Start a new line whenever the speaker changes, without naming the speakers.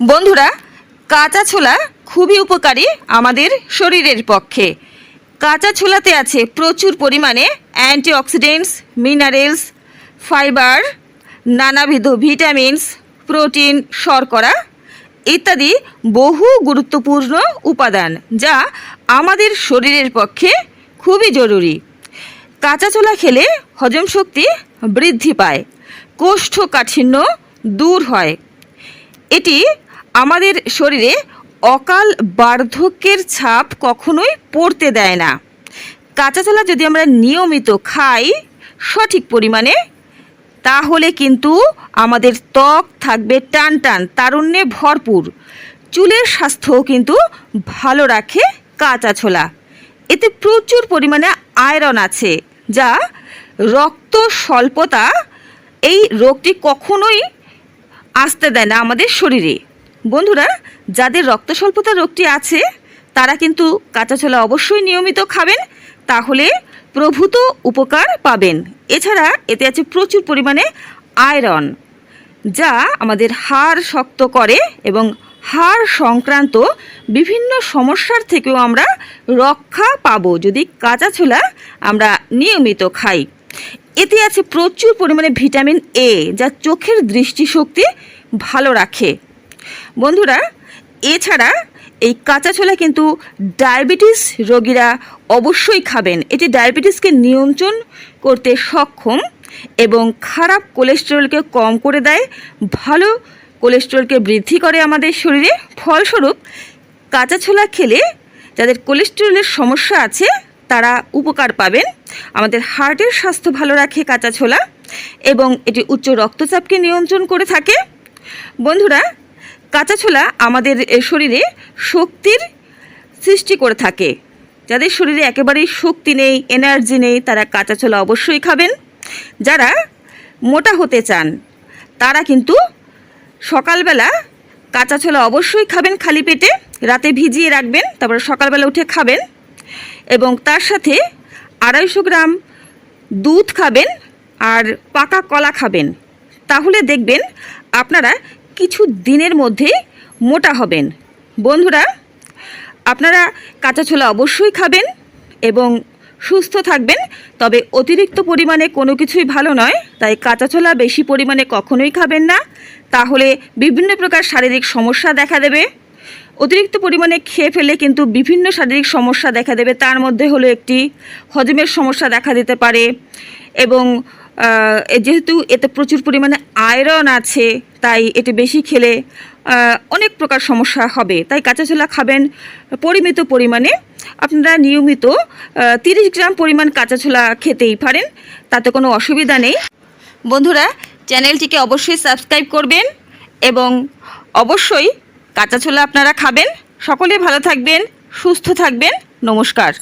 বন্ধুরা, কাঁচা ছোলা খুবই উপকারী আমাদের শরীরের পক্ষে। কাঁচা ছোলাতে আছে প্রচুর পরিমাণে অ্যান্টিঅক্সিডেন্টস মিনারেলস ফাইবার নানাবিধ ভিটামিনস প্রোটিন শর্করা ইত্যাদি বহু গুরুত্বপূর্ণ উপাদান যা আমাদের শরীরের পক্ষে খুবই জরুরি। কাঁচা ছোলা খেলে হজম শক্তি বৃদ্ধি পায়, কোষ্ঠকাঠিন্য দূর হয়। এটি আমাদের শরীরে অকাল বার্ধক্যের ছাপ কখনোই পড়তে দেয় না। কাঁচা ছোলা যদি আমরা নিয়মিত খাই সঠিক পরিমাণে, তাহলে কিন্তু আমাদের ত্বক থাকবে টান টান, তারুণ্যে ভরপুর। চুলের স্বাস্থ্যও কিন্তু ভালো রাখে কাঁচা ছোলা। এতে প্রচুর পরিমাণে আয়রন আছে, যা রক্ত স্বল্পতা এই রোগটি কখনোই আসতে দেয় না আমাদের শরীরে। বন্ধুরা, যাদের রক্ত স্বল্পতা রোগটি আছে, তারা কিন্তু কাঁচা ছোলা অবশ্যই নিয়মিত খাবেন, তাহলে প্রভূত উপকার পাবেন। এছাড়া এতে আছে প্রচুর পরিমাণে আয়রন, যা আমাদের হাড় শক্ত করে এবং হাড় সংক্রান্ত বিভিন্ন সমস্যার থেকেও আমরা রক্ষা পাব। যদি কাঁচা ছোলা আমরা নিয়মিত খাই। এতে আছে প্রচুর পরিমাণে ভিটামিন এ, যা চোখের দৃষ্টিশক্তি ভালো রাখে। বন্ধুরা, এছাড়া এই কাঁচা ছোলা কিন্তু ডায়াবেটিস রোগীরা অবশ্যই খাবেন। এটি ডায়াবেটিসকে নিয়ন্ত্রণ করতে সক্ষম এবং খারাপ কোলেস্টেরলকে কম করে দেয়। ভালো কোলেস্টেরলকে বৃদ্ধি করে আমাদের শরীরে। ফলস্বরূপ, কাঁচা ছোলা খেলে যাদের কোলেস্টেরলের সমস্যা আছে, তারা উপকার পাবেন। আমাদের হার্টের স্বাস্থ্য ভালো রাখে কাঁচা ছোলা এবং এটি উচ্চ রক্তচাপকে নিয়ন্ত্রণ করে থাকে। বন্ধুরা কাঁচা ছোলা আমাদের শরীরে শক্তির সৃষ্টি করে থাকে। যাদের শরীরে একেবারেই শক্তি নেই এনার্জি নেই, তারা কাঁচা ছোলা অবশ্যই খাবেন। যারা মোটা হতে চান, তারা কিন্তু সকালবেলা কাঁচা ছোলা অবশ্যই খাবেন খালি পেটে, রাতে ভিজিয়ে রাখবেন, তারপরে সকালবেলা উঠে খাবেন। এবং তার সাথে আড়াইশো গ্রাম দুধ খাবেন আর পাকা কলা খাবেন। তাহলে দেখবেন আপনারা কিছু দিনের মধ্যে মোটা হবেন। বন্ধুরা, আপনারা কাঁচা ছোলা অবশ্যই খাবেন এবং সুস্থ থাকবেন, তবে অতিরিক্ত পরিমাণে কোনো কিছুই ভালো নয়। তাই কাঁচা ছোলা বেশি পরিমাণে কখনোই খাবেন না। তাহলে বিভিন্ন প্রকার শারীরিক সমস্যা দেখা দেবে। অতিরিক্ত পরিমাণে খেয়ে ফেলে কিন্তু বিভিন্ন শারীরিক সমস্যা দেখা দেবে। তার মধ্যে হলো একটি হজমের সমস্যা দেখা দিতে পারে এবং যেহেতু এতে প্রচুর পরিমাণে আয়রন আছে, তাই এটি বেশি খেলে অনেক প্রকার সমস্যা হবে। তাই কাঁচা ছোলা খাবেন পরিমিত পরিমাণে। আপনারা নিয়মিত তিরিশ গ্রাম পরিমাণ কাঁচা ছোলা খেতেই পারেন, তাতে কোনো অসুবিধা নেই। বন্ধুরা, চ্যানেলটিকে অবশ্যই সাবস্ক্রাইব করবেন এবং অবশ্যই কাঁচা ছোলা আপনারা খাবেন। সকলে ভালো থাকবেন, সুস্থ থাকবেন। নমস্কার।